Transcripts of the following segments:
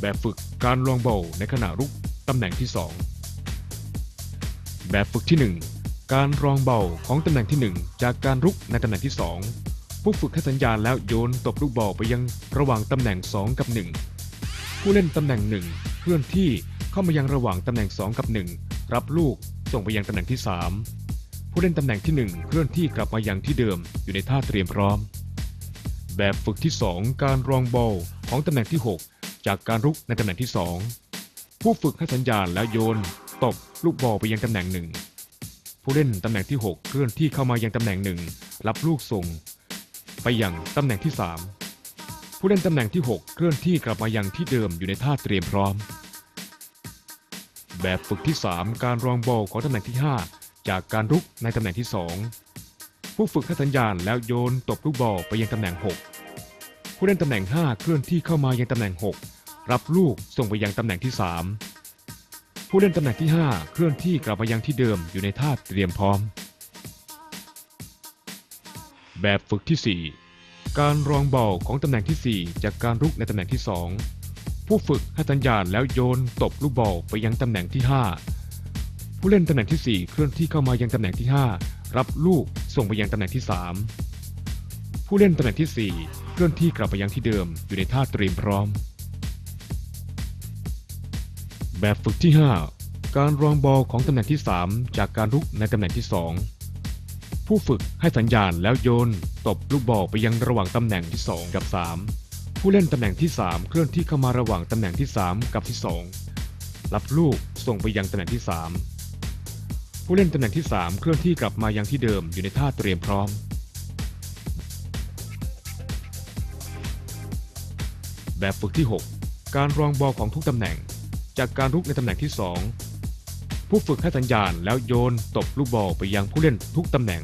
แบบฝึกการลองบอลในขณะรุกตำแหน่งที่ 2 แบบฝึกที่ 1 การรองเบาของตำแหน่งที่ 1 จากการรุกในตำแหน่งที่ 2 ผู้ฝึกให้สัญญาณแล้วโยนตบลูกบอลไปยังระหว่างตำแหน่ง 2 กับ 1 ผู้เล่นตำแหน่ง 1 เคลื่อนที่เข้ามายังระหว่างตำแหน่ง 2 กับ 1 รับลูกส่งไปยังตำแหน่งที่ 3 ผู้เล่นตำแหน่งที่ 1 เคลื่อนที่กลับมายังที่เดิมอยู่ในท่าเตรียมพร้อม แบบฝึกที่ 2 การรองบอลของตำแหน่งที่ 6 จากการรุกในตำแหน่งที่ 2 ผู้ฝึกให้สัญญาณแล้วโยน ตบลูกบอลไปยังตำแหน่งหนึ่งผู้เล่นตำแหน่งที่ 6 เคลื่อนที่เข้ามายังตำแหน่งหนึ่งรับลูกส่ง ไปยังตำแหน่งที่ 3 ผู้เล่นตำแหน่งที่ 6 เคลื่อนที่กลับมายังที่เดิมอยู่ในท่าเตรียมพร้อม แบบฝึกที่ 3 การรองบอลของตำแหน่งที่ 5 จากการรุกในตำแหน่งที่ 2 ผู้ฝึกให้สัญญาณแล้วโยนตบลูกบอลไปยังตำแหน่ง 6 ผู้เล่นตำแหน่ง 5 เคลื่อนที่เข้ามายังตำแหน่ง 6 รับลูกส่งไปยังตำแหน่งที่ 3 ผู้เล่นตำแหน่งที่ 5 เคลื่อนที่กลับมายังที่เดิมอยู่ในท่าเตรียมพร้อม แบบฝึกที่ 4 การรองบอลของตำแหน่งที่ 4 จากการรุกในตำแหน่งที่ 2 ผู้ฝึกให้สัญญาณแล้วโยนตบลูกบอลไปยังตำแหน่งที่ 5 ผู้เล่นตำแหน่งที่ 4 เคลื่อนที่เข้ามายังตำแหน่งที่ 5 รับลูกส่งไปยังตำแหน่งที่ 3 ผู้เล่นตำแหน่งที่ 4 เคลื่อนที่กลับไปยังที่เดิมอยู่ในท่าเตรียมพร้อม แบบฝึกที่ 5 การรองบอลของตำแหน่งที่ 3 จากการรุกในตำแหน่งที่ 2 ผู้ฝึกให้สัญญาณแล้วโยน ตบลูกบอลไปยังระหว่างตำแหน่งที่ 2 กับ 3 ผู้เล่นตำแหน่งที่ 3 เคลื่อนที่เข้ามาระหว่างตำแหน่งที่ 3 กับที่ 2 รับลูกส่งไปยังตำแหน่งที่ 3 ผู้เล่นตำแหน่งที่ 3 เคลื่อนที่กลับมายังที่เดิมอยู่ในท่าเตรียมพร้อม แบบฝึกที่ 6 การรองบอลของทุกตำแหน่ง จากการรุกในตำแหน่งที่ 2 ผู้ฝึกให้สัญญาณแล้วโยนตบลูกบอลไปยังผู้เล่นทุกตำแหน่ง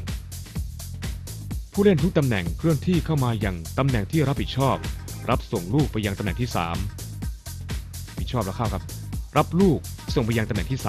ผู้เล่นทุกตำแหน่งเคลื่อนที่เข้ามาอย่างตำแหน่งที่รับผิดชอบ รับส่งลูกไปยังตำแหน่งที่3ผิดชอบแล้วเข้าครับ รับลูกส่งไปยังตำแหน่งที่